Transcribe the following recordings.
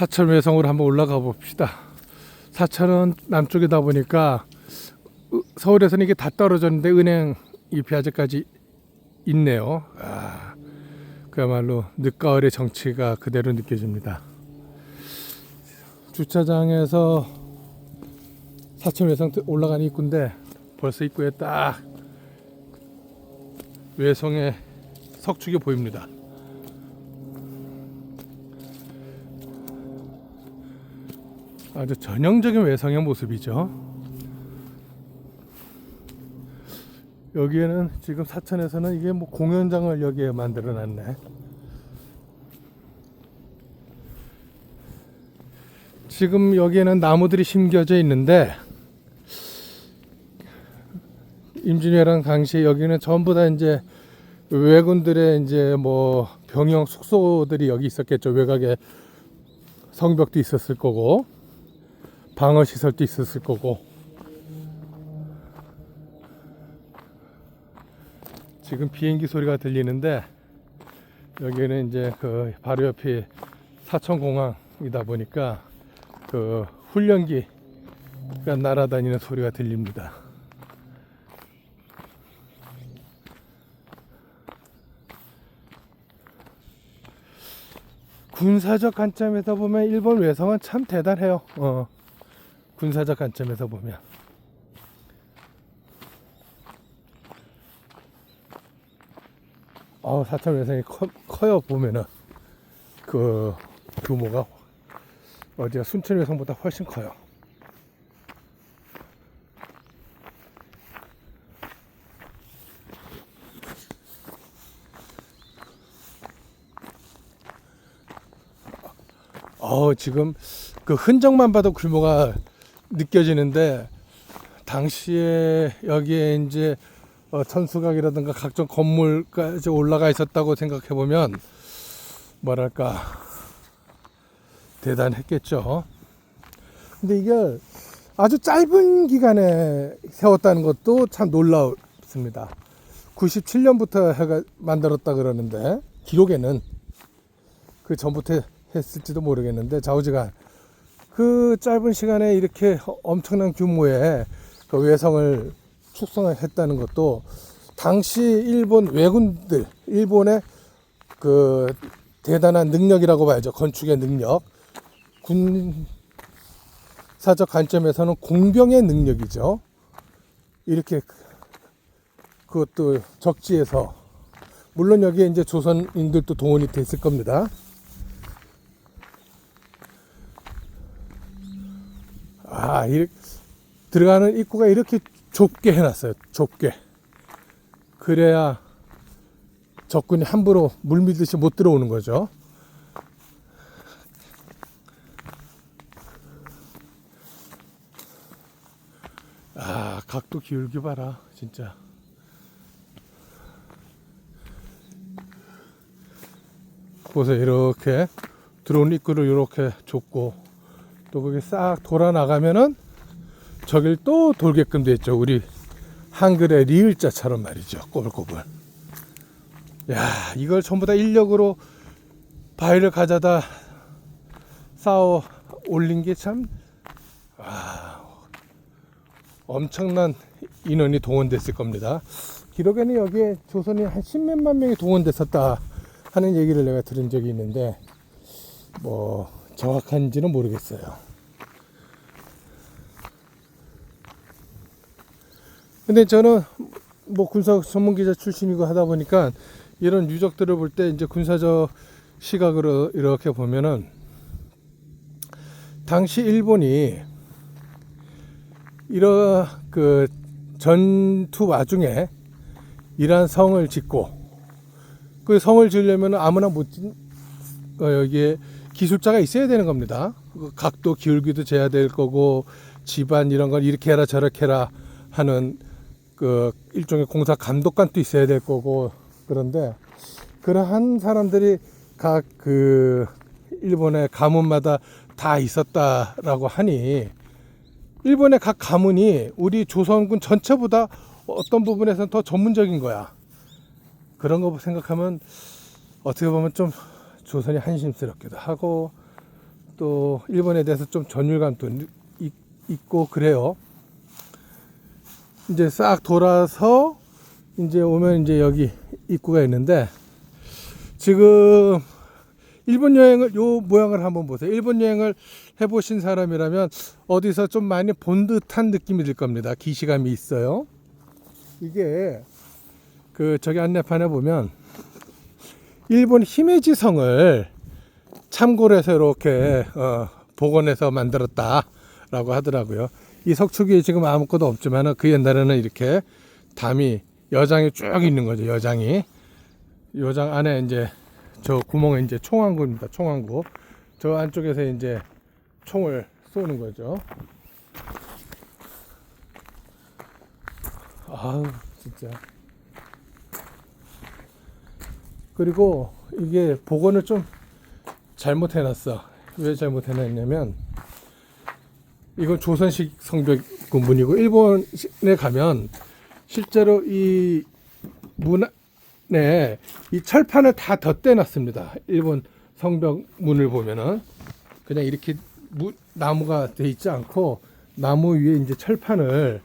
사천 외성으로 한번 올라가 봅시다. 사천은 남쪽이다 보니까 으- 서울에서는 이게 다 떨어졌는데 은행 잎이 아직까지 있네요. 아, 그야말로 늦가을의 정치가 그대로 느껴집니다. 주차장에서 사천 외성 올라가는 입구인데 벌써 입구에 딱 외성의 석축이 보입니다. 아주 전형적인 외성의 모습이죠. 여기에는 지금 사천에서는 이게 뭐 공연장을 여기에 만들어 놨네. 지금 여기에는 나무들이 심겨져 있는데 임진왜란 당시 여기는 전부 다 이제 왜군들의 이제 뭐 병영 숙소들이 여기 있었겠죠. 외곽에 성벽도 있었을 거고 방어 시설도 있었을 거고 지금 비행기 소리가 들리는데 여기는 이제 그 바로 옆이 사천공항이다 보니까 그 훈련기가 날아다니는 소리가 들립니다. 군사적 관점에서 보면 일본 외성은 참 대단해요. 어. 군사적 관점에서 보면. 어, 사천 외성이 커, 커요 보면은 그 규모가 어디가 순천 외성보다 훨씬 커요. 어, 지금 그 흔적만 봐도 규모가 느껴지는데 당시에 여기에 이제 어, 천수각이라든가 각종 건물까지 올라가 있었다고 생각해 보면 뭐랄까 대단했겠죠. 근데 이게 아주 짧은 기간에 세웠다는 것도 참 놀랍습니다. 97년부터 해가 만들었다 그러는데 기록에는 그 전부터 했을지도 모르겠는데 좌우지간 그 짧은 시간에 이렇게 엄청난 규모의 그 외성을 축성했다는 것도 당시 일본 왜군들 일본의 그 대단한 능력이라고 봐야죠. 건축의 능력. 군사적 관점에서는 공병의 능력이죠. 이렇게 그것도 적지에서 물론 여기에 이제 조선인들도 동원이 됐을 겁니다. 아, 이렇게 들어가는 입구가 이렇게 좁게 해놨어요. 좁게. 그래야 적군이 함부로 물 밀듯이 못 들어오는 거죠. 아, 각도 기울기 봐라, 진짜. 보세요, 이렇게 들어온 입구를 이렇게 좁고 또 거기 싹 돌아 나가면은 저길 또 돌게끔 됐죠. 우리 한글의 리을자처럼 말이죠. 꼬불꼬불. 야, 이걸 전부 다 인력으로 바위를 가져다 쌓아 올린 게 참, 아, 엄청난 인원이 동원됐을 겁니다. 기록에는 여기에 조선이 한 십몇만 명이 동원됐었다 하는 얘기를 내가 들은 적이 있는데, 뭐, 정확한지는 모르겠어요. 근데 저는 뭐 군사 전문 기자 출신이고 하다 보니까 이런 유적들을 볼 때 이제 군사적 시각으로 이렇게 보면은 당시 일본이 이런 그 전투 와중에 이러한 성을 짓고 그 성을 지으려면 아무나 못 짓, 어, 여기에 기술자가 있어야 되는 겁니다. 그 각도 기울기도 재야 될 거고 집안 이런 걸 이렇게 해라 저렇게 해라 하는 그 일종의 공사 감독관도 있어야 될 거고 그런데 그러한 사람들이 각 그 일본의 가문마다 다 있었다라고 하니 일본의 각 가문이 우리 조선군 전체보다 어떤 부분에서는 더 전문적인 거야. 그런 거 생각하면 어떻게 보면 좀 조선이 한심스럽기도 하고 또 일본에 대해서 좀 전율감도 있- 있고 그래요. 이제 싹 돌아서 이제 오면 이제 여기 입구가 있는데 지금 일본 여행을 요 모양을 한번 보세요. 일본 여행을 해보신 사람이라면 어디서 좀 많이 본 듯한 느낌이 들 겁니다. 기시감이 있어요. 이게 그 저기 안내판에 보면 일본 히메지 성을 참고로 해서 이렇게 어, 복원해서 만들었다라고 하더라고요. 이 석축이 지금 아무것도 없지만 그 옛날에는 이렇게 담이 여장이 쭉 있는 거죠. 여장이 여장 안에 이제 저 구멍에 이제 총항구입니다. 총항구 저 안쪽에서 이제 총을 쏘는 거죠. 아우 진짜. 그리고 이게 복원을 좀 잘못해놨어. 왜 잘못해놨냐면 이건 조선식 성벽 군문이고 일본에 가면 실제로 이 문에 이 철판을 다 덧대놨습니다. 일본 성벽 문을 보면은 그냥 이렇게 무- 나무가 돼 있지 않고 나무 위에 이제 철판을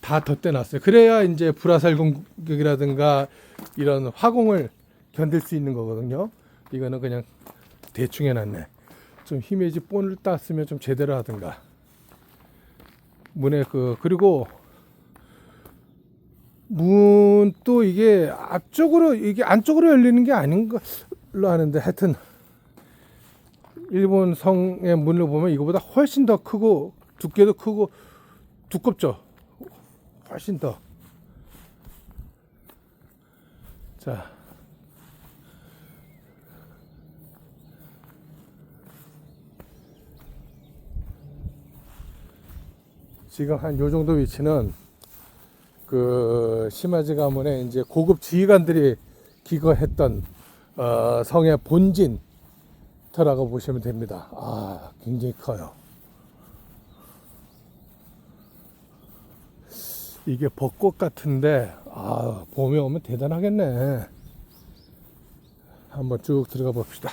다 덧대놨어요. 그래야 이제 불화살 공격이라든가 이런 화공을 견딜 수 있는 거거든요. 이거는 그냥 대충 해놨네. 좀 히메지 본을 땄으면 좀 제대로 하든가. 문에 그 그리고 문도 이게 앞쪽으로 이게 안쪽으로 열리는 게 아닌 걸로 아는데 하여튼 일본 성의 문을 보면 이거보다 훨씬 더 크고 두께도 크고 두껍죠. 훨씬 더. 자. 지금 한 요 정도 위치는 그 시마지 가문의 이제 고급 지휘관들이 기거했던 어, 성의 본진 터라고 보시면 됩니다. 아, 굉장히 커요. 이게 벚꽃 같은데 아, 봄에 오면 대단하겠네. 한번 쭉 들어가 봅시다.